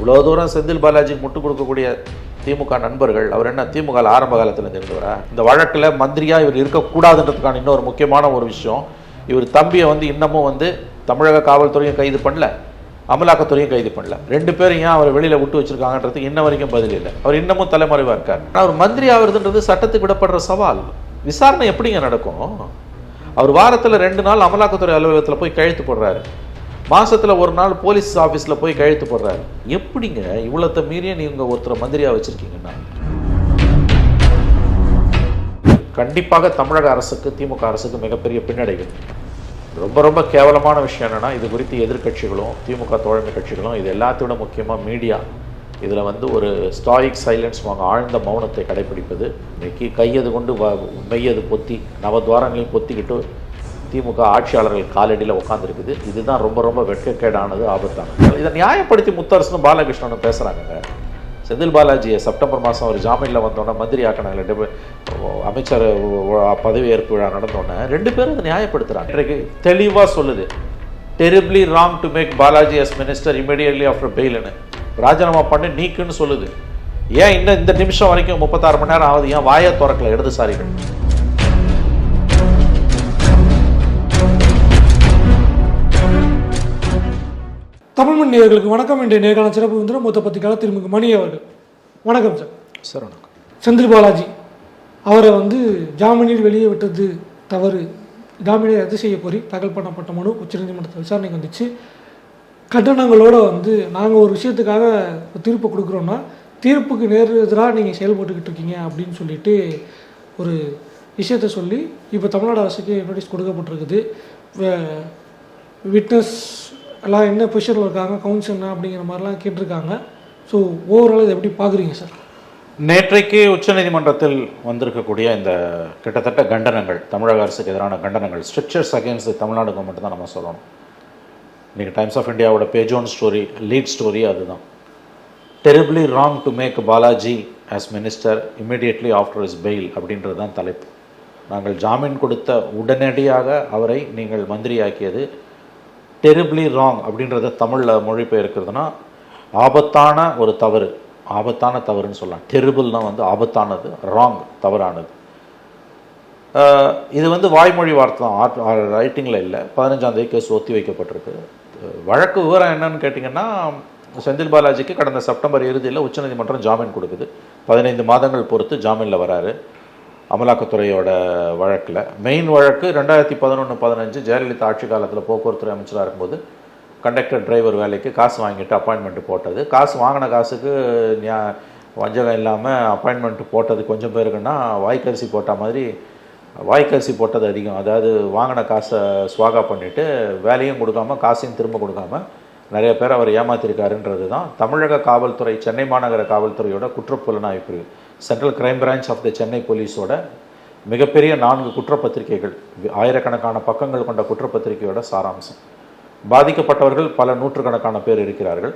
இவ்வளோ தூரம் செந்தில் பாலாஜிக்கு முட்டு கொடுக்கக்கூடிய திமுக நண்பர்கள் அவர் என்ன திமுக ஆரம்ப காலத்தில் இருந்தவரா? இந்த வழக்கில் மந்திரியாக இவர் இருக்கக்கூடாதுன்றதுக்கான இன்னொரு முக்கியமான ஒரு விஷயம் இவர் தம்பியை வந்து இன்னமும் வந்து தமிழக காவல்துறையும் கைது பண்ணல அமலாக்கத்துறையும் கைது பண்ணல. ரெண்டு பேரும் ஏன் அவரை வெளியில் விட்டு வச்சிருக்காங்கன்றது இன்ன வரைக்கும் பதில் இல்லை. அவர் இன்னமும் தலைமறைவாக இருக்கார். ஆனால் அவர் மந்திரி ஆகுறதுன்றது சட்டத்துக்கு விடப்படுற சவால். விசாரணை எப்படிங்க நடக்கும்? அவர் வாரத்தில் ரெண்டு நாள் அமலாக்கத்துறை அலுவலகத்தில் போய் கழுத்து போடுறாரு. மாதத்தில் ஒரு நாள் போலீஸ் ஆஃபீஸில் போய் கையெழுத்து போடுறாரு. எப்படிங்க இவ்வளோத்த மீறிய நீங்கள் ஒருத்தரை மந்திரியாக வச்சுருக்கீங்கன்னா? கண்டிப்பாக தமிழக அரசுக்கு திமுக அரசுக்கு மிகப்பெரிய பின்னடைவு. ரொம்ப ரொம்ப கேவலமான விஷயம் என்னென்னா இது குறித்து எதிர்க்கட்சிகளும் திமுக தோழமை கட்சிகளும் இது எல்லாத்தோட முக்கியமாக மீடியா. இதில் வந்து ஒரு ஸ்டாயிக் சைலன்ஸ் வாங்க ஆழ்ந்த மௌனத்தை கடைபிடிப்பது. இன்றைக்கி கையது கொண்டு வ மெய்யது பொத்தி நவ துவாரங்களையும் பொத்திக்கிட்டு திமுக ஆட்சியாளர்கள் காலடியில் உட்காந்துருக்குது இதுதான் ரொம்ப ரொம்ப வெட்கக்கேடானது ஆபத்தானது. இதை நியாயப்படுத்தி முத்தரசனும் பாலகிருஷ்ணனும் பேசுகிறாங்க செந்தில் பாலாஜியை செப்டம்பர் மாதம் ஒரு ஜாமீனில் வந்தோடனே மந்திரி ஆக்கினாங்க டெபு அமைச்சர் பதவியேற்பு விழா நடந்தோடனே ரெண்டு பேரும் அதை நியாயப்படுத்துகிறாங்க இன்றைக்கு தெளிவாக சொல்லுது. Terribly wrong to make Balaji as minister immediately after பெயில்னு ராஜினாமா பண்ணி நீக்குன்னு சொல்லுது. ஏன் இன்னும் இந்த நிமிஷம் வரைக்கும் முப்பத்தாறு மணி நேரம் ஆகுது? ஏன் வாயை திறக்கல? இடதுசாரிகள் தமிழ் மண் நேயர்களுக்கு வணக்கம். இன்றைய நேர்காணல் சிறப்பு விருந்தினர் மூத்த பத்திரிகையாளர் திருமிகு மணி அவர்கள். வணக்கம் சார். சார் வணக்கம். செந்தில் பாலாஜி அவரை வந்து ஜாமீனில் வெளியே விட்டது தவறு. ஜாமீனை ரத்து செய்ய கோரி தாக்கல் பண்ணப்பட்ட மனு உச்சநீதிமன்றத்தில் விசாரணைக்கு வந்துச்சு. கட்டணங்களோட வந்து நாங்கள் ஒரு விஷயத்துக்காக தீர்ப்பு கொடுக்குறோன்னா தீர்ப்புக்கு நேர் எதிராக நீங்கள் செயல்பட்டுக்கிட்டு இருக்கீங்க அப்படின்னு சொல்லிட்டு ஒரு விஷயத்த சொல்லி இப்போ தமிழ்நாடு அரசுக்கு நோட்டீஸ் கொடுக்கப்பட்டிருக்குது. விட்னஸ் எல்லாம் என்ன பொசிஷனில் இருக்காங்க கவுன்சில் என்ன அப்படிங்கிற மாதிரிலாம் கேட்டிருக்காங்க. ஸோ ஓவரால் இதை எப்படி பார்க்குறீங்க சார் நேற்றைக்கு உச்சநீதிமன்றத்தில் வந்திருக்கக்கூடிய இந்த கிட்டத்தட்ட கண்டனங்கள் தமிழக அரசுக்கு எதிரான கண்டனங்கள் ஸ்ட்ரிக்சர்ஸ் அகேன்ஸ்ட் தமிழ்நாடு கவர்மெண்ட் தான் நம்ம சொல்லணும். இன்றைக்கி டைம்ஸ் ஆஃப் இந்தியாவோட page one story lead story அதுதான். Terribly wrong to make Balaji as minister immediately after is bail அப்படின்றது தான் தலைப்பு. நாங்கள் ஜாமீன் கொடுத்த உடனடியாக அவரை நீங்கள் மந்திரியாக்கியது டெரிபிளி ராங் அப்படின்றத தமிழில் மொழிபெயர்க்கிறதுனா ஆபத்தான ஒரு தவறு. ஆபத்தான தவறுன்னு சொல்லலாம். டெரிபிள்னா வந்து ஆபத்தானது ராங் தவறானது. இது வந்து வாய்மொழி வார்த்தை தான். ஆர்ட் ரைட்டிங்கில் இல்லை. பதினஞ்சாம் தேதி கேஸ் ஒத்தி வைக்கப்பட்டிருக்கு. வழக்கு விவரம் என்னன்னு கேட்டிங்கன்னா செந்தில் பாலாஜிக்கு கடந்த செப்டம்பர் இறுதியில் உச்சநீதிமன்றம் ஜாமீன் கொடுக்குது. பதினைந்து மாதங்கள் பொறுத்து ஜாமீனில் வராரு. அமலாக்கத்துறையோட வழக்கில். மெயின் வழக்கு ரெண்டாயிரத்தி பதினொன்று பதினஞ்சு ஜெயலலிதா ஆட்சி காலத்தில் போக்குவரத்துறை அமைச்சராக இருக்கும்போது கண்டக்டர் டிரைவர் வேலைக்கு காசு வாங்கிட்டு அப்பாயின்மெண்ட் போட்டது. காசு வாங்கின காசுக்கு நியா வஞ்சகம் இல்லாமல் அப்பாயின்மெண்ட் போட்டது கொஞ்சம் பேருக்குன்னா வாய்க்கரிசி போட்ட மாதிரி வாய்க்கரிசி போட்டது அதிகம். அதாவது வாங்கின காசை ஸ்வாகா பண்ணிவிட்டு வேலையும் கொடுக்காம காசையும் திரும்ப கொடுக்காம நிறைய பேர் அவர் ஏமாத்திருக்காருன்றது தான் தமிழக காவல்துறை சென்னை மாநகர காவல்துறையோட குற்றப்புலனாய்வு பிரிவு. Central crime branch of the Chennai போலீஸோட மிகப்பெரிய நான்கு குற்றப்பத்திரிகைகள் ஆயிரக்கணக்கான பக்கங்கள் கொண்ட குற்றப்பத்திரிகையோட சாராம்சம். பாதிக்கப்பட்டவர்கள் பல நூற்றுக்கணக்கான பேர் இருக்கிறார்கள்.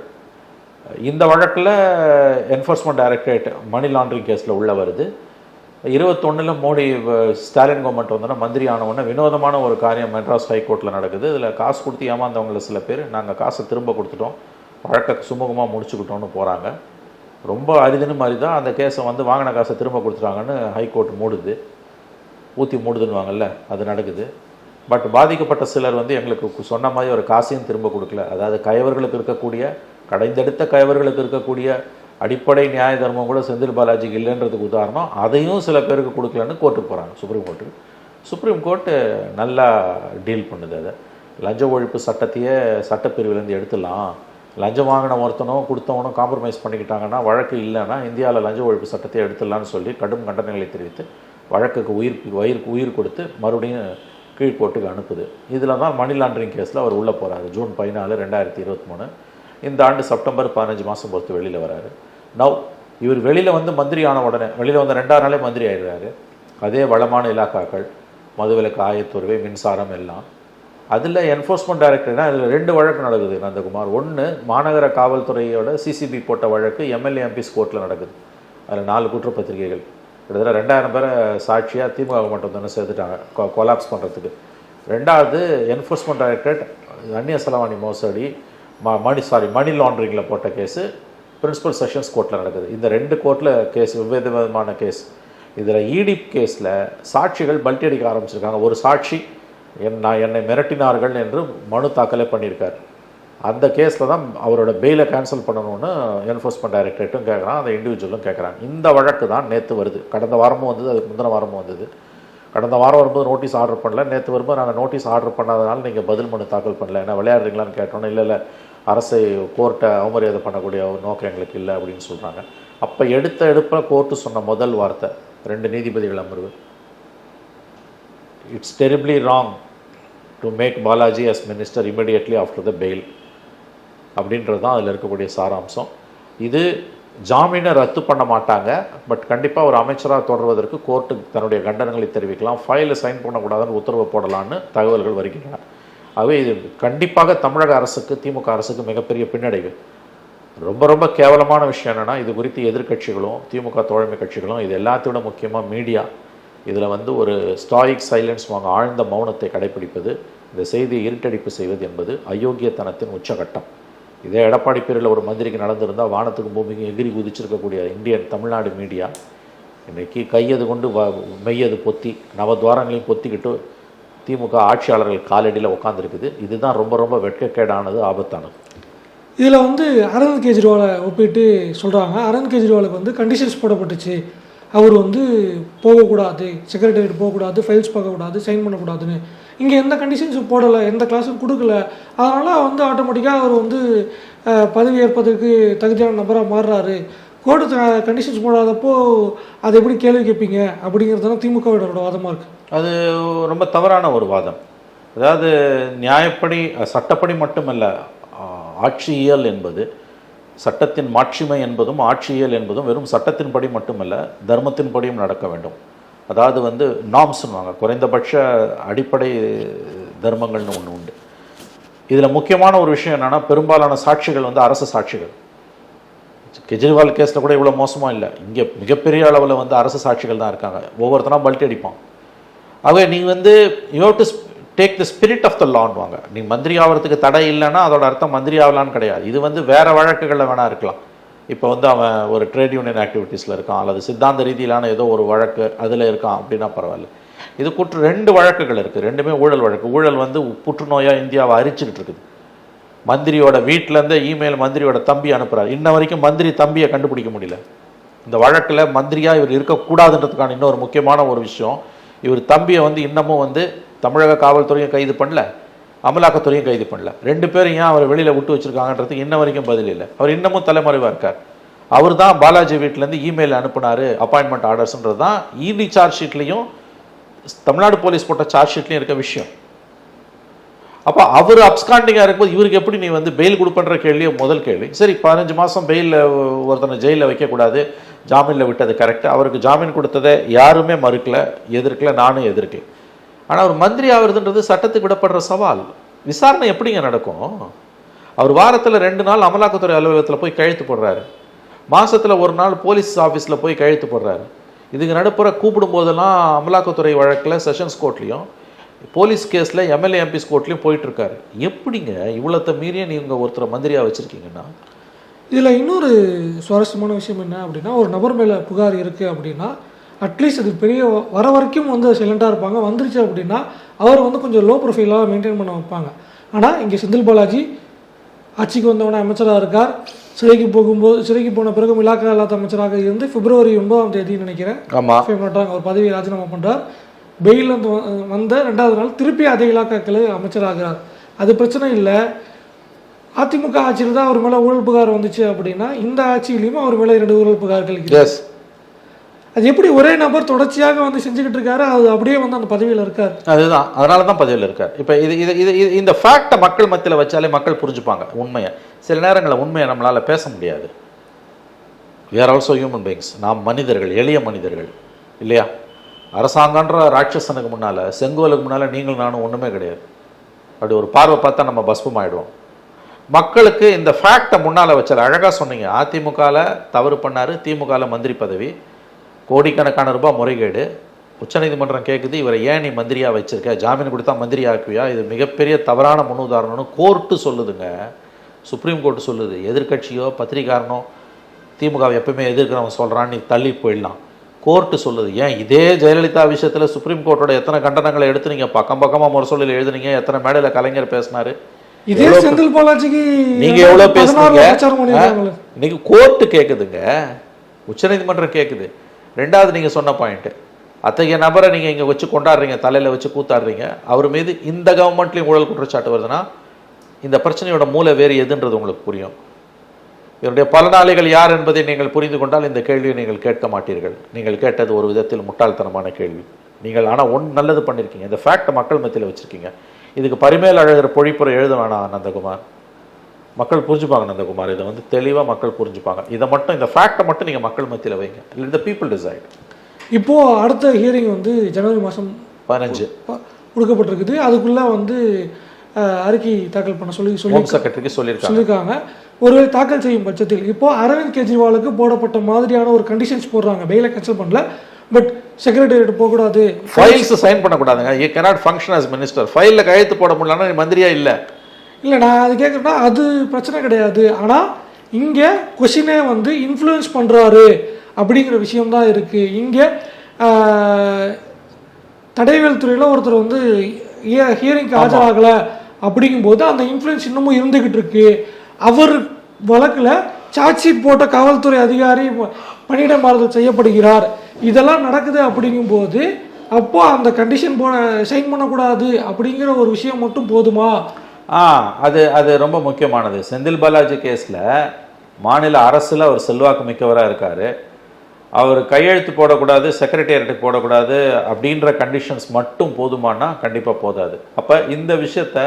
இந்த வழக்கில் என்ஃபோர்ஸ்மெண்ட் டைரக்டரேட் மணி லாண்ட்ரிங் கேஸில் உள்ள வருது. இருபத்தொன்னில் மோடி ஸ்டாலின் கவர்மெண்ட் வந்தோன்னா மந்திரி ஆனவுடனே வினோதமான ஒரு காரியம் மெட்ராஸ் ஹைகோர்ட்டில் நடக்குது. இதில் காசு கொடுத்து ஏமாந்தவங்கள சில பேர் நாங்கள் காசை திரும்ப கொடுத்துட்டோம். வழக்கை சுமூகமாக முடிச்சுக்கிட்டோன்னு போகிறாங்க ரொம்ப அரிதுன்னு மாதிரி தான் அந்த கேஸை வந்து வாங்கின காசை திரும்ப கொடுத்துட்டாங்கன்னு ஹைகோர்ட் மூடுது. ஊற்றி மூடுதுன்னுவாங்கல்ல அது நடக்குது. பட் பாதிக்கப்பட்ட சிலர் வந்து எங்களுக்கு சொன்ன மாதிரி ஒரு காசையும் திரும்ப கொடுக்கல. அதாவது கயவர்களுக்கு இருக்கக்கூடிய கடைந்தெடுத்த கயவர்களுக்கு இருக்கக்கூடிய அடிப்படை நியாய தர்மம் கூட செந்தில் பாலாஜிக்கு இல்லைன்றதுக்கு உதாரணம். அதையும் சில பேருக்கு கொடுக்கலன்னு கோர்ட்டுக்கு போகிறாங்க சுப்ரீம் கோர்ட்டு சுப்ரீம் கோர்ட்டு நல்லா டீல் பண்ணுது அதை. லஞ்ச ஒழிப்பு சட்டத்தையே சட்டப்பிரிவுலேருந்து எடுத்துடலாம். லஞ்சம் வாங்கின ஒருத்தனும் கொடுத்தவனும் காம்ப்ரமைஸ் பண்ணிக்கிட்டாங்கன்னா வழக்கு இல்லைன்னா இந்தியாவில் லஞ்ச ஒழிப்பு சட்டத்தை எடுத்துடலாம்னு சொல்லி கடும் கண்டனங்களை தெரிவித்து வழக்குக்கு உயிர் உயிருக்கு உயிர் கொடுத்து மறுபடியும் கீழ்கோட்டுக்கு அனுப்புது. இதில் தான் மணி லாண்டரிங் கேஸில் அவர் உள்ளே போகிறாரு ஜூன் பதினாலு ரெண்டாயிரத்தி இருபத்தி மூணு. இந்த ஆண்டு செப்டம்பர் பதினஞ்சு மாதம் பொறுத்து வெளியில் வராரு. நவ் இவர் வெளியில் வந்து மந்திரி ஆன உடனே வெளியில் வந்த ரெண்டாவது நாளே மந்திரி ஆயிடுறாரு. அதே வளமான இலாக்காக்கள் மதுவிலக்கு ஆயத்துறவை மின்சாரம் எல்லாம் அதில் என்ஃபோர்ஸ்மெண்ட் டைரக்டர்னா அதில் ரெண்டு வழக்கு நடக்குது நந்தகுமார். ஒன்று மாநகர காவல்துறையோட சிசிபி போட்ட வழக்கு எம்எல்ஏ எம்பிஸ் கோர்ட்டில் நடக்குது. அதில் நாலு குற்றப்பத்திரிகைகள். கிட்டத்தட்ட ரெண்டாயிரம் பேரை சாட்சியாக திமுக மட்டும் தானே சேர்த்துட்டாங்க கொலாப்ஸ் பண்ணுறதுக்கு ரெண்டாவது என்ஃபோர்ஸ்மெண்ட் டைரக்டரேட் அந்நிய செலவாணி மோசடி ம மணி சாரி மணி லாண்ட்ரிங்கில் போட்ட கேஸு பிரின்சிபல் செஷன்ஸ் கோர்ட்டில் நடக்குது. இந்த ரெண்டு கோர்ட்டில் கேஸ் வெவ்வேறு விதமான கேஸ். இதில் இடி கேஸில் சாட்சிகள் பல்ட்டி அடிக்க ஆரம்பிச்சிருக்காங்க. ஒரு சாட்சி என் நான் என்னை மிரட்டினார்கள் என்று மனு தாக்கலே பண்ணியிருக்கார். அந்த கேஸில் தான் அவரோட பெயிலை கேன்சல் பண்ணணும்னு என்ஃபோர்ஸ்மெண்ட் டைரக்டரேட்டும் கேட்குறான் அந்த இண்டிவிஜுவலும் கேட்குறாங்க இந்த வழக்கு தான் நேற்று வருது. கடந்த வாரமும் வந்தது அதுக்கு முந்தின வாரமும் வந்தது. கடந்த வாரம் வரும்போது நோட்டீஸ் ஆர்டர் பண்ணல நேற்று வரும்போது நாங்கள் நோட்டீஸ் ஆர்டர் பண்ணாதனால நீங்கள் பதில் மனு தாக்கல் பண்ணல. என்ன விளையாடுறீங்களான்னு கேட்டோன்னே இல்லை இல்லை அரசை கோர்ட்டை அவமரியாதை பண்ணக்கூடிய ஒரு நோக்கம் எங்களுக்கு இல்லை அப்படின்னு சொல்கிறாங்க அப்போ எடுத்த எடுப்பில் கோர்ட்டு சொன்ன முதல் வார்த்தை ரெண்டு நீதிபதிகள் அமர்வு. It's terribly wrong to make Balaji as minister immediately after the bail அப்படின்றது தான் அதில் இருக்கக்கூடிய சாராம்சம். இது ஜாமீனை ரத்து பண்ண மாட்டாங்க பட் கண்டிப்பாக ஒரு அமைச்சராக தொடர்வதற்கு கோர்ட்டு தன்னுடைய கண்டனங்களை தெரிவிக்கலாம். ஃபைலை சைன் பண்ணக்கூடாதுன்னு உத்தரவு போடலான்னு தகவல்கள் வருகின்றன. ஆகவே இது கண்டிப்பாக தமிழக அரசுக்கு திமுக அரசுக்கு மிகப்பெரிய பின்னடைவு. ரொம்ப ரொம்ப கேவலமான விஷயம் என்னென்னா இது குறித்து எதிர்க்கட்சிகளும் திமுக தோழமை கட்சிகளும் இது எல்லாத்தையும் விட முக்கியமாக மீடியா இதில் வந்து ஒரு ஸ்டாயிக் சைலன்ஸ் வாங்க ஆழ்ந்த மௌனத்தை கடைபிடிப்பது இந்த செய்தியை இருட்டடிப்பு செய்வது என்பது அயோக்கியத்தனத்தின் உச்சகட்டம். இதே எடப்பாடி பேரில் ஒரு மந்திரிக்கு நடந்திருந்தால் வானத்துக்கும் பூமிக்கும் எகிரி குதிச்சிருக்கக்கூடிய இந்தியன் தமிழ்நாடு மீடியா இன்றைக்கி கையது கொண்டு வ மெய்யது பொத்தி நவத்வாரங்களையும் பொத்திக்கிட்டு திமுக ஆட்சியாளர்கள் காலடியில் உட்காந்துருக்குது இதுதான் ரொம்ப ரொம்ப வெட்கக்கேடானது ஆபத்தானது. இதில் வந்து அரவிந்த் கெஜ்ரிவாலை ஒப்பிட்டு சொல்கிறாங்க. அரவிந்த் கெஜ்ரிவாலுக்கு வந்து கண்டிஷன்ஸ் போடப்பட்டுச்சு. அவர் வந்து போகக்கூடாது செக்ரட்டரியேட் போகக்கூடாது ஃபைல்ஸ் பார்க்கக்கூடாது சைன் பண்ணக்கூடாதுன்னு. இங்கே எந்த கண்டிஷன்ஸும் போடலை எந்த கிளாஸும் கொடுக்கல. அதனால் வந்து ஆட்டோமேட்டிக்காக அவர் வந்து பதவி ஏற்பதற்கு தகுதியான நபராக மாறுறாரு. கோர்ட்டு கண்டிஷன்ஸ் போடாதப்போ அதை எப்படி கேள்வி கேட்பீங்க? அப்படிங்கிறது திமுகவினரோட வாதமாக இருக்குது அது ரொம்ப தவறான ஒரு வாதம். அதாவது நியாயப்படி சட்டப்படி மட்டுமல்ல ஆட்சியியல் என்பது சட்டத்தின் மாட்சிமை என்பதும் ஆட்சியியல் என்பதும் வெறும் சட்டத்தின்படி மட்டுமல்ல தர்மத்தின்படியும் நடக்க வேண்டும். அதாவது வந்து நாம்ஸ்னுவாங்க குறைந்தபட்ச அடிப்படை தர்மங்கள்னு ஒன்று உண்டு. இதில் முக்கியமான ஒரு விஷயம் என்னென்னா பெரும்பாலான சாட்சிகள் வந்து அரசு சாட்சிகள். கெஜ்ரிவால் கேஸில் கூட இவ்வளோ மோசமாக இல்லை. இங்கே மிகப்பெரிய அளவில் வந்து அரசு சாட்சிகள் தான் இருக்காங்க. ஒவ்வொருத்தனா பல்ட்டி அடிப்பான். ஆகவே நீ வந்து you to take the spirit of the லான்வாங்க நீ மந்திரி ஆகிறதுக்கு தடை இல்லைன்னா அதோட அர்த்தம் மந்திரி ஆகலான்னு கிடையாது. இது வந்து வேறு வழக்குகளில் வேணால் இருக்கலாம். இப்போ வந்து அவன் ஒரு ட்ரேட் யூனியன் ஆக்டிவிட்டீஸில் இருக்கான் அல்லது சித்தாந்த ரீதியிலான ஏதோ ஒரு வழக்கு அதில் இருக்கான் அப்படின்னா பரவாயில்ல. இது கூற்று ரெண்டு வழக்குகள் இருக்குது ரெண்டுமே ஊழல் வழக்கு. ஊழல் வந்து புற்றுநோயாக இந்தியாவை அரிச்சுக்கிட்டு இருக்குது. மந்திரியோட வீட்டிலேருந்து இமெயில் மந்திரியோட தம்பி அனுப்புகிறார் இன்ன வரைக்கும் மந்திரி தம்பியை கண்டுபிடிக்க முடியல. இந்த வழக்கில் மந்திரியாக இவர் இருக்கக்கூடாதுன்றதுக்கான இன்னொரு முக்கியமான ஒரு விஷயம் இவர் தம்பியை வந்து இன்னமும் வந்து தமிழக காவல்துறையும் கைது பண்ணல அமலாக்கத்துறையும் கைது பண்ணல. ரெண்டு பேரும் ஏன் அவரை வெளியில் விட்டு வச்சுருக்காங்கன்றது இன்ன வரைக்கும் பதில் இல்லை. அவர் இன்னமும் தலைமறைவாக இருக்கார். அவர் தான் பாலாஜி வீட்டிலேருந்து இமெயில் அனுப்புனார் அப்பாயின்மெண்ட் ஆர்டர்ஸ்ன்றது தான். இடி சார்ஜ் ஷீட்லேயும் தமிழ்நாடு போலீஸ் போட்ட சார்ஜ் ஷீட்லேயும் இருக்க விஷயம். அப்போ அவர் அப்ஸ்காண்டிங்காக இருக்கும்போது இவருக்கு எப்படி நீ வந்து பெயில் கொடுப்பன்ற கேள்வியோ முதல் கேள்வி. சரி பதினஞ்சு மாதம் பெயிலில் ஒருத்தனை ஜெயிலில் வைக்கக்கூடாது. ஜாமீனில் விட்டது கரெக்டு அவருக்கு ஜாமீன் கொடுத்ததை யாருமே மறுக்கல எதிர்க்கல நானும் எதிர்க்கல. ஆனால் அவர் மந்திரி ஆகுறதுன்றது சட்டத்துக்கு விடப்படுற சவால். விசாரணை எப்படிங்க நடக்கும்? அவர் வாரத்தில் ரெண்டு நாள் அமலாக்கத்துறை அலுவலகத்தில் போய் கழுத்து போடுறாரு. மாதத்தில் ஒரு நாள் போலீஸ் ஆஃபீஸில் போய் கழுத்து போடுறாரு. இதுக்கு நடுப்புற கூப்பிடும் போதெல்லாம் அமலாக்கத்துறை வழக்கில் செஷன்ஸ் கோர்ட்லேயும் போலீஸ் கேஸில் எம்எல்ஏ எம்பிஸ் கோர்ட்லேயும் போயிட்டுருக்காரு. எப்படிங்க இவ்வளோத்த மீறிய நீங்கள் ஒருத்தரை மந்திரியாக வச்சுருக்கீங்கன்னா? இதில் இன்னொரு சுவாரஸ்யமான விஷயம் என்ன அப்படின்னா ஒரு நபர் மேலே புகார் இருக்குது அப்படின்னா அட்லீஸ்ட் அது பெரிய வர வரைக்கும் வந்து சைலண்ட்டாக இருப்பாங்க. வந்துருச்சு அப்படின்னா அவர் வந்து கொஞ்சம் லோ ப்ரொஃபைலாக மெயின்டைன் பண்ண வைப்பாங்க. ஆனால் இங்கே செந்தில் பாலாஜி ஆட்சிக்கு வந்தவன அமைச்சராக இருக்கார். சிறைக்கு போகும்போது சிறைக்கு போன பிறகு இலாக்கா இல்லாத அமைச்சராக இருந்து பிப்ரவரி ஒன்பதாம் தேதி நினைக்கிறேன். அவர் பதவியை ராஜினாமா பண்ணுறார் பெயில் வந்து வந்த ரெண்டாவது நாள் திருப்பி அதே இலாக்காக்கள் அமைச்சராகிறார். அது பிரச்சனை இல்லை. அதிமுக ஆட்சியில் தான் அவர் மேலே ஊழல் புகார் வந்துச்சு அப்படின்னா இந்த ஆட்சியிலையும் அவர் மேலே இரண்டு ஊழல் புகார்கள் அது எப்படி ஒரே நபர் தொடர்ச்சியாக வந்து செஞ்சுக்கிட்டு இருக்காரு? அது அப்படியே வந்து அந்த பதவியில் இருக்கார். அதுதான். அதனால தான் பதவியில் இருக்கார். இப்போ இது இது இது இது இந்த ஃபேக்டை மக்கள் மத்தியில் வச்சாலே மக்கள் புரிஞ்சுப்பாங்க. உண்மையை. சில நேரங்களில் உண்மையை நம்மளால் பேச முடியாது. We ஆல்சோ ஹியூமன் பீங்ஸ் நாம் மனிதர்கள் எளிய மனிதர்கள். இல்லையா? அரசாங்கன்ற ராட்சசனுக்கு முன்னால் செங்கோலுக்கு முன்னால் நீங்களும் நானும் ஒன்றுமே கிடையாது. அப்படி ஒரு பார்வை பார்த்தா நம்ம பஸ்பம் ஆகிடுவோம் மக்களுக்கு இந்த ஃபேக்டை முன்னால் வச்சால். அழகாக சொன்னீங்க. அதிமுகவில் தவறு பண்ணார் திமுகவில் மந்திரி பதவி. கோடிக்கணக்கான ரூபாய் முறைகேடு. உச்சநீதிமன்றம் கேட்குது இவரை ஏன் நீ மந்திரியாக வச்சிருக்க? ஜாமீன் கொடுத்தா மந்திரி ஆக்குவியா இது மிகப்பெரிய தவறான முன்னுதாரணம்னு கோர்ட்டு சொல்லுதுங்க. சுப்ரீம் கோர்ட்டு சொல்லுது எதிர்க்கட்சியோ பத்திரிகாரனோ திமுக வை எப்பவுமே எதிர்க்கிறவன் சொல்கிறான் நீ தள்ளி போயிடலாம். கோர்ட்டு சொல்லுது ஏன் இதே ஜெயலலிதா விஷயத்தில் சுப்ரீம் கோர்ட்டோட எத்தனை கண்டனங்களை எடுத்து நீங்கள் பக்கம் பக்கமாக முரசொலியில் எழுதுனீங்க? எத்தனை மேடையில் கலைஞர் பேசினாரு? இதே செந்தில் பாலாஜிக்கு நீங்க எவ்வளவு பேசுனீங்க? இன்னைக்கு கோர்ட்டு கேட்குதுங்க உச்சநீதிமன்றம் கேட்குது ரெண்டாவது நீங்கள் சொன்ன பாயிண்ட்டு அத்தகைய நபரை நீங்கள் இங்கே வச்சு கொண்டாடுறீங்க தலையில் வச்சு கூத்தாடுறீங்க. அவர் மீது இந்த கவர்மெண்ட்லேயும் ஊழல் குற்றச்சாட்டு வருதுன்னா இந்த பிரச்சனையோட மூலை வேறு எதுன்றது உங்களுக்கு புரியும். இவருடைய பலனாளிகள் யார் என்பதை நீங்கள் புரிந்து கொண்டால் இந்த கேள்வியை நீங்கள் கேட்க மாட்டீர்கள். நீங்கள் கேட்டது ஒரு விதத்தில் முட்டாள்தனமான கேள்வி. நீங்கள் ஆனால் ஒன் நல்லது பண்ணியிருக்கீங்க இந்த ஃபேக்ட் மக்கள் மத்தியில் வச்சுருக்கீங்க. இதுக்கு பரிமேல் அழகிற பொழிப்புரை எழுத வேணாம் நந்தகுமார் மக்கள் புரிஞ்சுப்பாங்க நந்தகுமார். இதை வந்து தெளிவாக மக்கள் புரிஞ்சுப்பாங்க. இதை மட்டும் இந்த ஃபேக்டை மட்டும் நீங்கள் மக்கள் மத்தியில் வைங்க. இல்லை இந்த பீப்புள் டிசைட் இப்போ அடுத்த ஹியரிங் வந்து ஜனவரி மாதம் பதினஞ்சு. கொடுக்கப்பட்டிருக்குது. அதுக்குள்ள வந்து அறிக்கை தாக்கல் பண்ண சொல்லி சொல்லி செக்ரட்டரிக்கு சொல்லியிருக்காங்க. சொல்லியிருக்காங்க. ஒருவேளை தாக்கல் செய்யும் பட்சத்தில் இப்போ அரவிந்த் கெஜ்ரிவாலுக்கு போடப்பட்ட மாதிரியான ஒரு கண்டிஷன்ஸ் போடுறாங்க. பெயிலை கேன்சல் பண்ணல. பட் செக்ரட்டரியேட் போகக்கூடாது. Files sign பண்ணக்கூடாதுங்க. You cannot function as minister ஃபைலில் கையெழுத்து போட முடியலன்னா நீ மந்திரியா இல்லை? இல்லை நான் அது கேட்குறேன்னா அது பிரச்சனை கிடையாது. ஆனால் இங்கே கொஷினே வந்து இன்ஃப்ளூயன்ஸ் பண்ணுறாரு அப்படிங்கிற விஷயம்தான் இருக்குது இங்கே தடைவேல் துறையில் ஒருத்தர் வந்து ஹியரிங்க்கு ஆஜராகலை அப்படிங்கும்போது அந்த இன்ஃப்ளூயன்ஸ் இன்னமும் இருந்துக்கிட்டு இருக்கு. அவர் வழக்கில் சார்ஜ் ஷீட் போட்ட காவல்துறை அதிகாரி பணியிட மாறுதல் செய்யப்படுகிறார். இதெல்லாம் நடக்குது அப்படிங்கும்போது அப்போ அந்த கண்டிஷன் போ சைன் பண்ணக்கூடாது அப்படிங்கிற ஒரு விஷயம் மட்டும் போதுமா? ஆ அது அது ரொம்ப முக்கியமானது. செந்தில் பாலாஜி கேஸில் மாநில அரசில் அவர் செல்வாக்கு மிக்கவராக இருக்கார். அவர் கையெழுத்து போடக்கூடாது செக்ரட்டேரியட்டுக்கு போடக்கூடாது அப்படின்ற கண்டிஷன்ஸ் மட்டும் போதுமானா கண்டிப்பாக போதாது. அப்போ இந்த விஷயத்த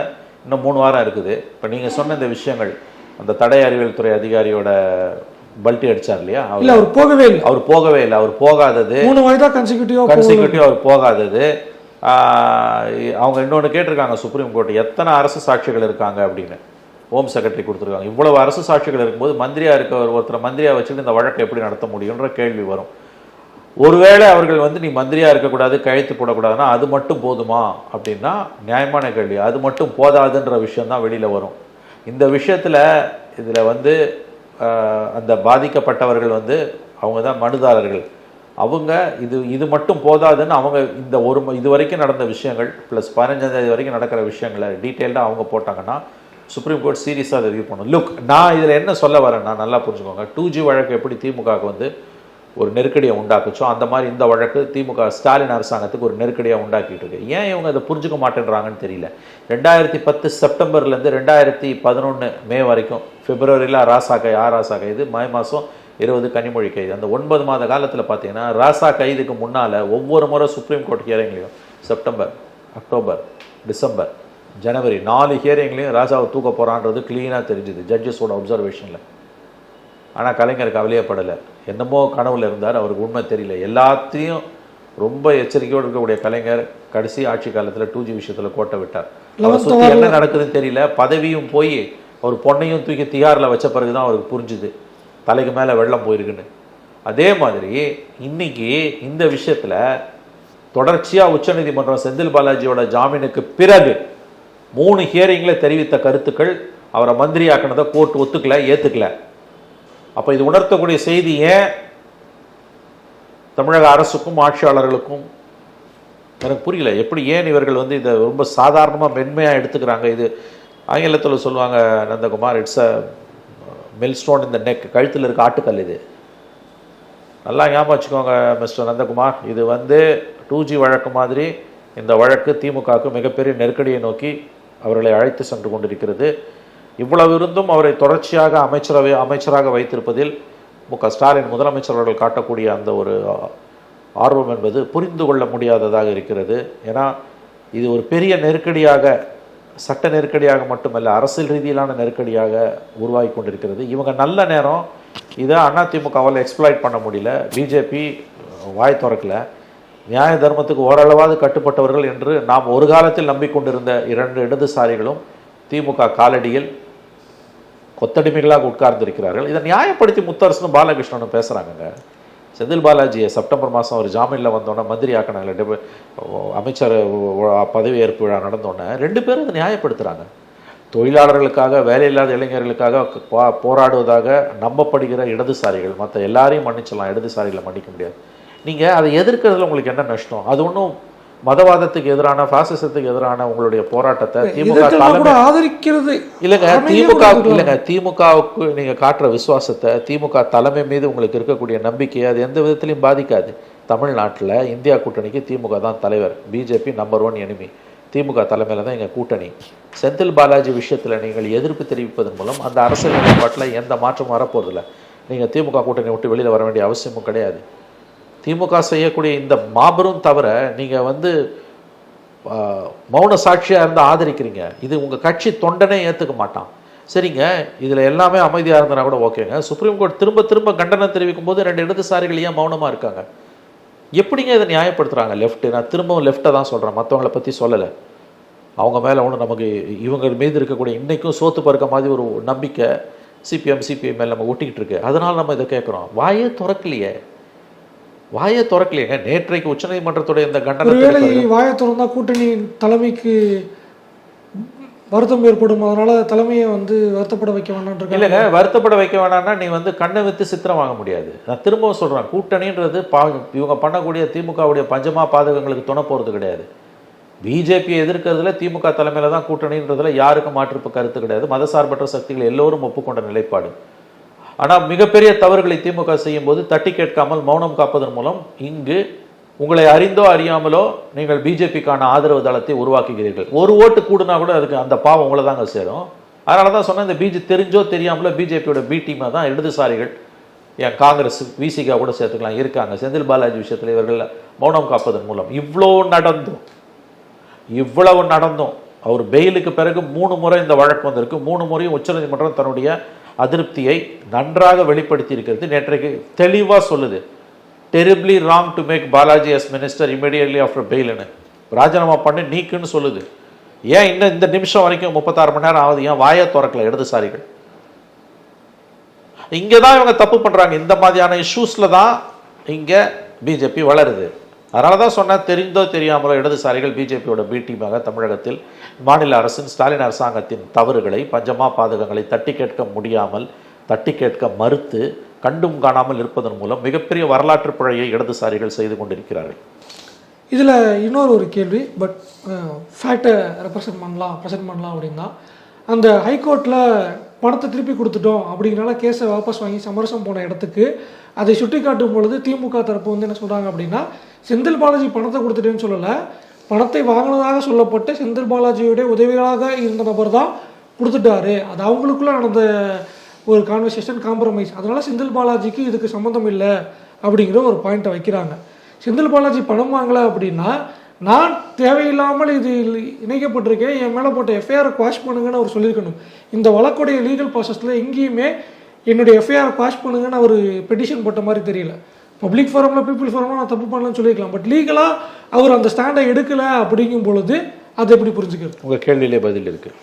இன்னும் மூணு வாரம் இருக்குது. இப்போ நீங்கள் சொன்ன இந்த விஷயங்கள் அந்த தடை அறிவியல் துறை அதிகாரியோட பல்ட்டி அடிச்சார் இல்லையா? அவர் இல்லை அவர் போகவே இல்லை. அவர் போகவே இல்லை. அவர் போகாதது. மூணு வயதா கன்சிக்யூட்டிவா கன்சிக்யூட்டிவ் அவர் போகாதது. அவங்க இன்னொன்று கேட்டிருக்காங்க சுப்ரீம் கோர்ட் எத்தனை அரசு சாட்சிகள் இருக்காங்க அப்படின்னு? ஹோம் செக்ரட்டரி கொடுத்துருக்காங்க. இவ்வளவு அரசு சாட்சிகள் இருக்கும்போது மந்திரியாக இருக்க ஒரு- ஒருத்தரை மந்திரியா வச்சுட்டு இந்த வழக்கை எப்படி நடத்த முடியுன்ற கேள்வி வரும். ஒருவேளை அவர்கள் வந்து நீ மந்திரியாக இருக்கக்கூடாது கழித்து போடக்கூடாதுன்னா அது மட்டும் போதுமா அப்படின்னா நியாயமான கேள்வி. அது மட்டும் போதாதுன்ற விஷயம் தான் வெளியில் வரும். இந்த விஷயத்தில் இதில் வந்து அந்த பாதிக்கப்பட்டவர்கள் வந்து அவங்க தான் மனுதாரர்கள். அவங்க இது இது மட்டும் போதாதுன்னு அவங்க இந்த ஒரு இது வரைக்கும் நடந்த விஷயங்கள் ப்ளஸ் பதினஞ்சாம் தேதி வரைக்கும் நடக்கிற விஷயங்களை டீட்டெயில்டாக அவங்க போட்டாங்கன்னா சுப்ரீம் கோர்ட் சீரியஸாக ரிவ்யூ பண்ணும் லுக் நான் இதில் என்ன சொல்ல வரேன்னா நல்லா புரிஞ்சுக்கோங்க. டூ ஜி வழக்கு எப்படி திமுகவுக்கு வந்து ஒரு நெருக்கடியை உண்டாக்குச்சோ அந்த மாதிரி இந்த வழக்கு திமுக ஸ்டாலின் அரசாங்கத்துக்கு ஒரு நெருக்கடியாக உண்டாக்கிட்டு இருக்கு. ஏன் இவங்க அதை புரிஞ்சுக்க மாட்டேன்றாங்கன்னு தெரியல. ரெண்டாயிரத்தி பத்து செப்டம்பர்லேருந்து ரெண்டாயிரத்தி பதினொன்று மே வரைக்கும் பிப்ரவரியில் ராசா ஆ ராசாக்கை இது மே மாதம் இருபது கனிமொழி கைது. அந்த ஒன்பது மாத காலத்தில் பார்த்தீங்கன்னா ராசா கைதுக்கு முன்னால் ஒவ்வொரு முறை சுப்ரீம் கோர்ட் ஹியரிங்லையும் செப்டம்பர் அக்டோபர் டிசம்பர் ஜனவரி நாலு ஹியரிங்லையும் ராசாவை தூக்க போகிறான்றது க்ளீனாக தெரிஞ்சுது ஜட்ஜஸோட அப்சர்வேஷனில் ஆனால் கலைஞர் கவலையப்படலை என்னமோ கனவுல இருந்தார் அவருக்கு உண்மை தெரியல. எல்லாத்தையும் ரொம்ப எச்சரிக்கையோடு இருக்கக்கூடிய கலைஞர் கடைசி ஆட்சி காலத்தில் டூ ஜி விஷயத்தில் கோட்டை விட்டார். அவரை சுற்றி என்ன நடக்குதுன்னு தெரியல. பதவியும் போய் அவர் பொண்ணையும் தூக்கி திகாரில் வச்ச பிறகு தான் அவருக்கு புரிஞ்சுது. தலைக்கு மேலே வெள்ளம் போயிருக்குன்னு. அதே மாதிரி இன்னைக்கு இந்த விஷயத்தில் தொடர்ச்சியாக உச்சநீதிமன்றம் செந்தில் பாலாஜியோட ஜாமீனுக்கு பிறகு மூணு ஹியரிங்கில் தெரிவித்த கருத்துக்கள் அவரை மந்திரியாக்குனதை கோர்ட் ஒத்துக்கல ஏற்றுக்கல அப்போ இது உணர்த்தக்கூடிய செய்தி ஏன்? தமிழக அரசுக்கும் ஆட்சியாளர்களுக்கும் எனக்கு புரியல. எப்படி ஏன் இவர்கள் வந்து இதை ரொம்ப சாதாரணமாக மென்மையாக எடுத்துக்கிறாங்க? இது ஆங்கிலத்தில் சொல்லுவாங்க Nandakumar it's a millstone இந்த நெக் கழுத்தில் இருக்க ஆட்டுக்கல் இது. நல்லா ஞாபகம் வச்சுக்கோங்க மிஸ்டர் நந்தகுமார். இது வந்து டூ ஜி வழக்கு மாதிரி இந்த வழக்கு திமுகவுக்கு மிகப்பெரிய நெருக்கடியை நோக்கி அவர்களை அழைத்து சென்று கொண்டிருக்கிறது. இவ்வளவு இருந்தும் அவரை தொடர்ச்சியாக அமைச்சரவை அமைச்சராக வைத்திருப்பதில் மு க ஸ்டாலின் முதலமைச்சர் அவர்கள் காட்டக்கூடிய அந்த ஒரு ஆர்வம் என்பது புரிந்து கொள்ள முடியாததாக இருக்கிறது. ஏன்னா இது ஒரு பெரிய நெருக்கடியாக சட்ட நெருக்கடியாக மட்டுமல்ல அரசியல் ரீதியிலான நெருக்கடியாக உருவாகி கொண்டிருக்கிறது. இவங்க நல்ல நேரம். இதை அதிமுகவால் எக்ஸ்ப்ளாய்ட் பண்ண முடியல. பிஜேபி வாய் திறக்கலை. நியாய தர்மத்துக்கு ஓரளவாவது கட்டுப்பட்டவர்கள் என்று நாம் ஒரு காலத்தில் நம்பிக்கொண்டிருந்த இரண்டு இடதுசாரிகளும் திமுக காலடியில் கொத்தடிமைகளாக உட்கார்ந்திருக்கிறார்கள். இதை நியாயப்படுத்தி முத்தரசனும் பாலகிருஷ்ணனும் பேசுகிறாங்கங்க செந்தில் பாலாஜியை செப்டம்பர் மாதம் ஒரு ஜாமீனில் வந்தோடனே மந்திரி ஆக்கினாங்க டெபு அமைச்சர் பதவி ஏற்பு விழா நடந்தோடனே ரெண்டு பேரும் அதை நியாயப்படுத்துகிறாங்க தொழிலாளர்களுக்காக வேலையில்லாத இளைஞர்களுக்காக போராடுவதாக நம்பப்படுகிற இடதுசாரிகள் மற்ற எல்லாரையும் மன்னிச்சலாம் இடதுசாரிகளை மன்னிக்க முடியாது. நீங்கள் அதை எதிர்க்கிறதுல உங்களுக்கு என்ன நஷ்டம்? அது ஒன்றும் மதவாதத்துக்கு எதிரான பாசிசத்துக்கு எதிரான உங்களுடைய போராட்டத்தை திமுக ஆதரிக்கிறது. இல்லைங்க திமுக. இல்லைங்க திமுகவுக்கு நீங்க காட்டுற விசுவாசத்தை திமுக தலைமை மீது உங்களுக்கு இருக்கக்கூடிய நம்பிக்கையை அது எந்த விதத்திலையும் பாதிக்காது. தமிழ்நாட்டில் இந்தியா கூட்டணிக்கு திமுக தான் தலைவர். பிஜேபி நம்பர் ஒன் எனிமி திமுக தலைமையில் தான் எங்கள் கூட்டணி. செந்தில் பாலாஜி விஷயத்தில் நீங்கள் எதிர்ப்பு தெரிவிப்பதன் மூலம் அந்த அரசியல் நிலைப்பாட்டில் எந்த மாற்றமும் வரப்போறதில்ல. நீங்கள் திமுக கூட்டணி விட்டு வெளியில் வர வேண்டிய அவசியமும் கிடையாது. திமுக செய்யக்கூடிய இந்த மாபெரும் தவிர நீங்கள் வந்து மௌன சாட்சியாக இருந்து ஆதரிக்கிறீங்க. இது உங்கள் கட்சி தொண்டனே ஏற்றுக்க மாட்டான். சரிங்க இதில் எல்லாமே அமைதியாக இருந்தனா கூட ஓகேங்க. சுப்ரீம் கோர்ட் திரும்ப திரும்ப கண்டனம் தெரிவிக்கும் போது ரெண்டு இடதுசாரிகள் ஏன் மௌனமாக இருக்காங்க? எப்படிங்க இதை நியாயப்படுத்துகிறாங்க லெஃப்ட்டு நான் திரும்பவும் லெஃப்ட்டை தான் சொல்கிறேன் மற்றவங்கள பற்றி சொல்லலை. அவங்க மேலே ஒன்றும் நமக்கு இவங்க மீது இருக்கக்கூடிய இன்றைக்கும் சோத்து பறக்க மாதிரி ஒரு நம்பிக்கை சிபிஎம் சிபிஎம் மேலே நம்ம ஒட்டிக்கிட்டு இருக்கு. அதனால் நம்ம இதை கேட்குறோம் வாயே திறக்கலையே. வாயே திறக்கலையேங்க நேற்றைக்கு உச்சநீதிமன்றத்துடைய இந்த கண்டனத்திற்கு வாயை திறந்தா கூட்டணியின் தலைமைக்கு வருத்தம் ஏற்படும். அதனால தலைமையை வந்து வருத்தப்பட வைக்க வேண்டாம் இல்லைங்க வருத்தப்பட வைக்க வேணாம்னா நீ வந்து கண்ணை வித்து சித்திரம் வாங்க முடியாது. நான் திரும்பவும் சொல்கிறேன் கூட்டணின்றது பா இவங்க பண்ணக்கூடிய திமுகவுடைய பஞ்சமா பாதகங்களுக்கு துணை போகிறது கிடையாது. பிஜேபியை எதிர்க்கிறதுல திமுக தலைமையில தான் கூட்டணின்றதுல யாருக்கும் மாற்றுப்பு கருத்து கிடையாது. மதசார்பற்ற சக்திகள் எல்லோரும் ஒப்புக்கொண்ட நிலைப்பாடு. ஆனால் மிகப்பெரிய தவறுகளை திமுக செய்யும்போது தட்டி கேட்காமல் மௌனம் காப்பதன் மூலம் இங்கு உங்களை அறிந்தோ அறியாமலோ நீங்கள் பிஜேபிக்கான ஆதரவு தளத்தை உருவாக்குகிறீர்கள். ஒரு ஓட்டு கூடுனா கூட அதுக்கு அந்த பாவம் உங்களை தாங்க சேரும். அதனால தான் சொன்னேன் இந்த பிஜே தெரிஞ்சோ தெரியாமலோ பிஜேபியோட பி டீமாக தான் இடதுசாரிகள் என் காங்கிரஸ் விசிகா கூட சேர்த்துக்கலாம் இருக்காங்க. செந்தில் பாலாஜி விஷயத்தில் இவர்கள் மௌனம் காப்பதன் மூலம். இவ்வளோ நடந்தும் இவ்வளவு நடந்தும் அவர் பெயிலுக்கு பிறகு மூணு முறை இந்த வழக்கு வந்திருக்கு. மூணு முறையும் உச்சநீதிமன்றம் தன்னுடைய அதிருப்தியை நன்றாக வெளிப்படுத்தி இருக்கிறது நேற்றைக்கு தெளிவாக சொல்லுது. Terribly wrong to make Balaji as minister immediately after பெயிலுன்னு ராஜினாமா பண்ணி நீக்குன்னு சொல்லுது. ஏன் இன்னும் இந்த நிமிஷம் வரைக்கும் முப்பத்தாறு மணி நேரம் ஆகுது? ஏன் வாயை திறக்கல? இடதுசாரிகள் இங்கே தான் இவங்க தப்பு பண்ணுறாங்க இந்த மாதிரியான இஷ்யூஸில் தான் இங்கே பிஜேபி வளருது. அதனால தான் சொன்னேன் தெரிந்தோ தெரியாமலோ இடதுசாரிகள் பிஜேபியோட பீட்டிமாக தமிழகத்தில் மாநில அரசின் ஸ்டாலின் அரசாங்கத்தின் தவறுகளை பஞ்சமா பாதகங்களை தட்டி கேட்க முடியாமல் தட்டி கேட்க மறுத்து கண்டும் காணாமல் இருப்பதன் மூலம் மிகப்பெரிய வரலாற்று பிழையை இடதுசாரிகள் செய்து கொண்டிருக்கிறார்கள். இதில் இன்னொரு ஒரு கேள்வி பட் ஃபேக்டை ரெப்ரசன்ட் பண்ணலாம் ப்ரெசென்ட் பண்ணலாம் அப்படின்னா அந்த ஹைகோர்ட்டில் பணத்தை திருப்பி கொடுத்துட்டோம் அப்படிங்கிறனால கேஸை வாபஸ் வாங்கி சமரசம் போன இடத்துக்கு அதை சுட்டி காட்டும் பொழுது திமுக தரப்பு வந்து என்ன சொல்கிறாங்க அப்படின்னா செந்தில் பாலாஜி பணத்தை கொடுத்துட்டேன்னு சொல்லலை. பணத்தை வாங்கினதாக சொல்லப்பட்டு செந்தில் பாலாஜியுடைய உதவிகளாக இருந்த நபர் தான் கொடுத்துட்டாரு. அது அவங்களுக்குள்ள நடந்த ஒரு கான்வர்சேஷன் காம்ப்ரமைஸ் அதனால் செந்தில் பாலாஜிக்கு இதுக்கு சம்மந்தம் இல்லை அப்படிங்கிற ஒரு பாயிண்ட்டை வைக்கிறாங்க. செந்தில் பாலாஜி பணம் வாங்கலை அப்படின்னா நான் தேவையில்லாமல் இது இணைக்கப்பட்டிருக்கேன் என் மேலே போட்ட எஃப்ஐஆரை குவாஷ் பண்ணுங்கன்னு அவர் சொல்லியிருக்கணும். இந்த வழக்குடைய லீகல் ப்ராசஸில் எங்கேயுமே என்னுடைய எஃப்ஐஆர் குவாஷ் பண்ணுங்கன்னு அவர் பெட்டிஷன் போட்ட மாதிரி தெரியல. பப்ளிக் ஃபோரமில் பீப்புள் ஃபோரமில் நான் தப்பு பண்ணலன்னு சொல்லியிருக்கலாம். பட் லீகலாக அவர் அந்த ஸ்டாண்டை எடுக்கலை அப்படிங்கும் பொழுது அதை எப்படி புரிஞ்சுக்கிறது? உங்கள் கேள்வியிலே பதில் இருக்குது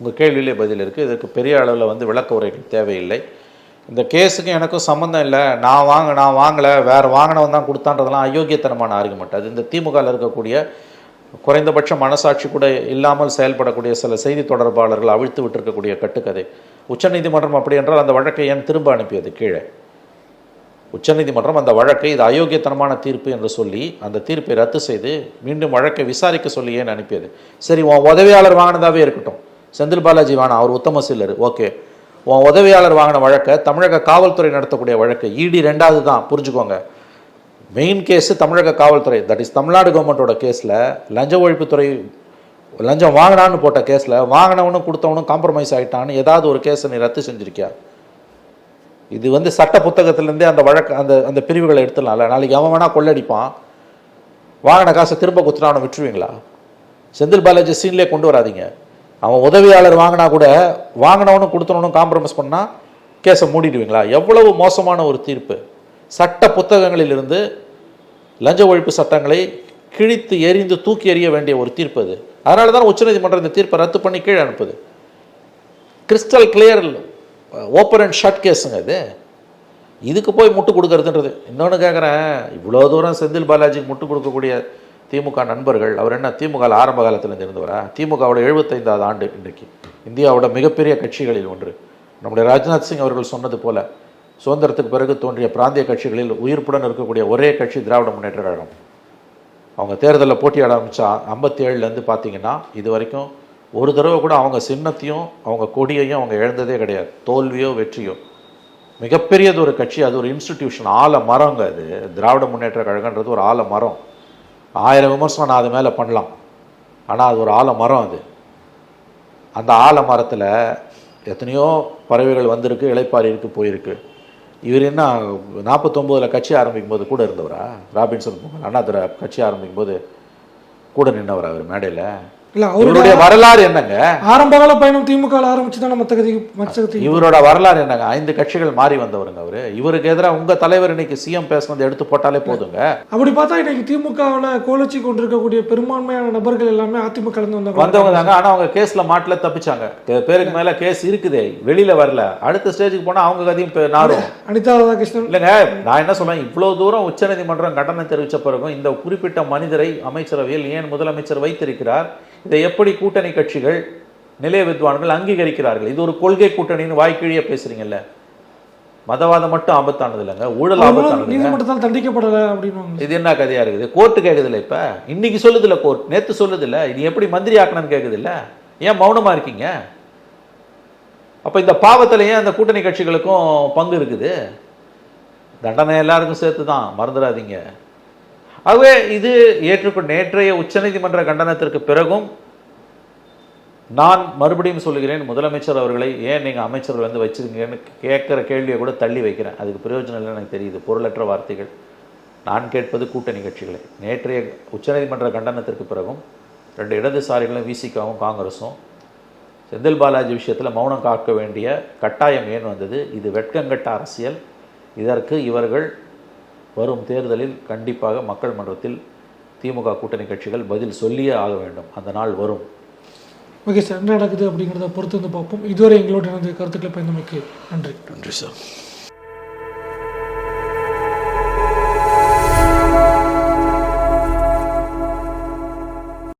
உங்கள் கேள்வியிலே பதில் இருக்குது இதற்கு பெரிய அளவில் வந்து விளக்க உரைகள் தேவையில்லை. இந்த கேஸுக்கு எனக்கும் சம்மந்தம் இல்லை. நான் வாங்க நான் வாங்கலை. வேறு வாங்கினவன் தான் கொடுத்தான்றதெல்லாம் அயோக்கியத்தனமான ஆர்குமெண்ட் அது இந்த திமுகவில் இருக்கக்கூடிய குறைந்தபட்ச மனசாட்சி கூட இல்லாமல் செயல்படக்கூடிய சில செய்தி தொடர்பாளர்கள் அவிழ்த்து விட்டிருக்கக்கூடிய கட்டுக்கதை. உச்சநீதிமன்றம் அப்படி என்றால் அந்த வழக்கை ஏன் திரும்ப அனுப்பியது கீழே? உச்சநீதிமன்றம் அந்த வழக்கை இது அயோக்கியத்தனமான தீர்ப்பு என்று சொல்லி அந்த தீர்ப்பை ரத்து செய்து மீண்டும் வழக்கை விசாரிக்க சொல்லி ஏன் அனுப்பியது? சரி உன் உதவியாளர் வாங்கினதாகவே இருக்கட்டும். செந்தில் பாலாஜி வேணாம் அவர் உத்தம சில்லர். ஓகே. உன் உதவியாளர் வாங்கின வழக்கை தமிழக காவல்துறை நடத்தக்கூடிய வழக்கு இடி ரெண்டாவது தான். புரிஞ்சுக்கோங்க. மெயின் கேஸு தமிழக காவல்துறை தட் இஸ் தமிழ்நாடு கவர்மெண்ட்டோட கேஸில் லஞ்ச ஒழிப்புத்துறை லஞ்சம் வாங்கினான்னு போட்ட கேஸில் வாங்கினவனும் கொடுத்தவனும் காம்ப்ரமைஸ் ஆகிட்டான்னு ஏதாவது ஒரு கேஸை நீ ரத்து செஞ்சுருக்கியா? இது வந்து சட்ட புத்தகத்திலேருந்தே அந்த வழக்கு அந்த அந்த பிரிவுகளை எடுத்துடலாம்ல நாளைக்கு அவன் வேணால் கொள்ளடிப்பான். வாங்கின காசை திரும்ப கொடுத்துட்டு அவனை விட்டுருவீங்களா? செந்தில் பாலாஜி சீன்லேயே கொண்டு வராதிங்க. அவன் உதவியாளர் வாங்கினா கூட வாங்கினவனும் கொடுத்தனும் காம்ப்ரமைஸ் பண்ணால் கேஸை மூடிடுவீங்களா? எவ்வளவு மோசமான ஒரு தீர்ப்பு. சட்ட புத்தகங்களிலிருந்து லஞ்ச ஒழிப்பு சட்டங்களை கிழித்து எரிந்து தூக்கி எறிய வேண்டிய ஒரு தீர்ப்பு அது. அதனால தான் உச்சநீதிமன்றம் இந்த தீர்ப்பை ரத்து பண்ணி கீழே அனுப்புது. Crystal clear open and shut கேஸுங்க இது. இதுக்கு போய் முட்டு கொடுக்கறதுன்றது. இன்னொன்று கேட்குறேன் இவ்வளோ தூரம் செந்தில் பாலாஜிக்கு முட்டு கொடுக்கக்கூடிய திமுக நண்பர்கள் அவர் என்ன திமுக ஆரம்ப காலத்திலேருந்து இருந்தவரா? திமுகவோட எழுபத்தைந்தாவது ஆண்டு இன்றைக்கு. இந்தியாவோட மிகப்பெரிய கட்சிகளில் ஒன்று. நம்முடைய ராஜ்நாத் சிங் அவர்கள் சொன்னது போல சுதந்திரத்துக்கு பிறகு தோன்றிய பிராந்திய கட்சிகளில் உயிர்ப்புடன் இருக்கக்கூடிய ஒரே கட்சி திராவிட முன்னேற்ற கழகம். அவங்க தேர்தலில் போட்டியாட ஆரம்பித்தா ஐம்பத்தி ஏழுலேருந்து பார்த்தீங்கன்னா இது வரைக்கும் ஒரு தடவை கூட அவங்க சின்னத்தையும் அவங்க கொடியையும் அவங்க இழந்ததே கிடையாது. தோல்வியோ வெற்றியோ. மிகப்பெரியது ஒரு கட்சி அது ஒரு இன்ஸ்டிடியூஷன் ஆல மரங்க அது. திராவிட முன்னேற்ற கழகன்றது ஒரு ஆல மரம். ஆயிரம் விமர்சனம் நான் அது மேலே பண்ணலாம். ஆனால் அது ஒரு ஆல மரம் அது. அந்த ஆல மரத்தில் எத்தனையோ பறவைகள் வந்திருக்கு இளைப்பாரி இருக்கு போயிருக்கு. இவர் என்ன நாற்பத்தொம்போதில் கட்சி ஆரம்பிக்கும் போது கூட இருந்தவரா? ராபின்சன் பொங்கல் அண்ணாதுரை கட்சி ஆரம்பிக்கும் போது கூட நின்னவரா அவர் மேடையில்? இல்லை அவருடைய வரலாறு என்னங்க? ஆரம்பகால பயணம் திமுக ஆரம்பிச்சு தான் மற்ற கதி கதி இவரோட வரலாறு என்னங்க? ஐந்து கட்சிகள் மாறி வந்தவருங்க அவரு. இவருக்கு எதிராக உங்க தலைவர் இன்னைக்கு சிஎம் பேசுனதை எடுத்து போட்டாலே போதுங்க. அப்படி பார்த்தா இன்னைக்கு திமுகவில் கோலச்சி கொண்டிருக்கக்கூடிய பெரும்பான்மையான நபர்கள் எல்லாமே அதிமுக வந்தவங்க வந்தவங்க தாங்க ஆனா அவங்க கேஸ்ல மாட்டல தப்பிச்சாங்க. பேருக்கு மேல கேஸ் இருக்குதே. வெளியில வரல. அடுத்த ஸ்டேஜுக்கு போனா அவங்க கதையும் நாரும் அனிதா ராதாகிருஷ்ணன். இல்லைங்க நான் என்ன சொல்றேன்? இவ்வளவு தூரம் உச்சநீதிமன்றம் கண்டனம் தெரிவித்த பிறகும் இந்த குறிப்பிட்ட மனிதரை அமைச்சரவையில் ஏன் முதலமைச்சர் வைத்திருக்கிறார்? இதை எப்படி கூட்டணி கட்சிகள் நிலைய வித்வான்கள் அங்கீகரிக்கிறார்கள்? இது ஒரு கொள்கை கூட்டணின்னு வாய்க்கிழிய பேசுறீங்கல்ல. மதவாதம் மட்டும் ஆபத்தானது இல்லைங்க. ஊழல் ஆபத்தானது தண்டிக்கப்படலை அப்படின்னு இது என்ன கதையா இருக்குது? கோர்ட்டு கேட்குதுல்ல இப்ப? இன்னைக்கு சொல்லுதுல்ல கோர்ட். நேத்து சொல்லுதுல்ல. நீ எப்படி மந்திரி ஆக்கணும்னு கேட்குதுல்ல? ஏன் மௌனமா இருக்கீங்க? அப்ப இந்த பாவத்துல ஏன் அந்த கூட்டணி கட்சிகளுக்கும் பங்கு இருக்குது. தண்டனை எல்லாருக்கும் சேர்த்து தான் மறந்துடாதீங்க. ஆகவே இது ஏற்றுக்கொண்ட நேற்றைய உச்சநீதிமன்ற கண்டனத்திற்கு பிறகும் நான் மறுபடியும் சொல்லுகிறேன் முதலமைச்சர் அவர்களை ஏன் நீங்கள் அமைச்சர்கள் வந்து வச்சிருக்கீங்கன்னு கேட்குற கேள்வியை கூட தள்ளி வைக்கிறேன். அதுக்கு பிரயோஜனம் இல்லை எனக்கு தெரியுது பொருளற்ற வார்த்தைகள். நான் கேட்பது கூட்டணி கட்சிகளை. நேற்றைய உச்சநீதிமன்ற கண்டனத்திற்கு பிறகும் ரெண்டு இடதுசாரிகளும் விசிகாவும் காங்கிரஸும் செந்தில் பாலாஜி விஷயத்தில் மௌனம் காக்க வேண்டிய கட்டாயம் ஏன் வந்தது? இது வெட்கங்கட்ட அரசியல். இதற்கு இவர்கள் வரும் தேர்தலில் கண்டிப்பாக மக்கள் மன்றத்தில் திமுக கூட்டணி கட்சிகள் பதில் சொல்லியே ஆக வேண்டும். அந்த நாள் வரும். ஓகே சார் என்ன நடக்குது அப்படிங்கிறத பொறுத்து வந்து பார்ப்போம். இதுவரை எங்களோட இணைந்து கருத்துக்களை பயந்தமைக்கு நன்றி. நன்றி சார்.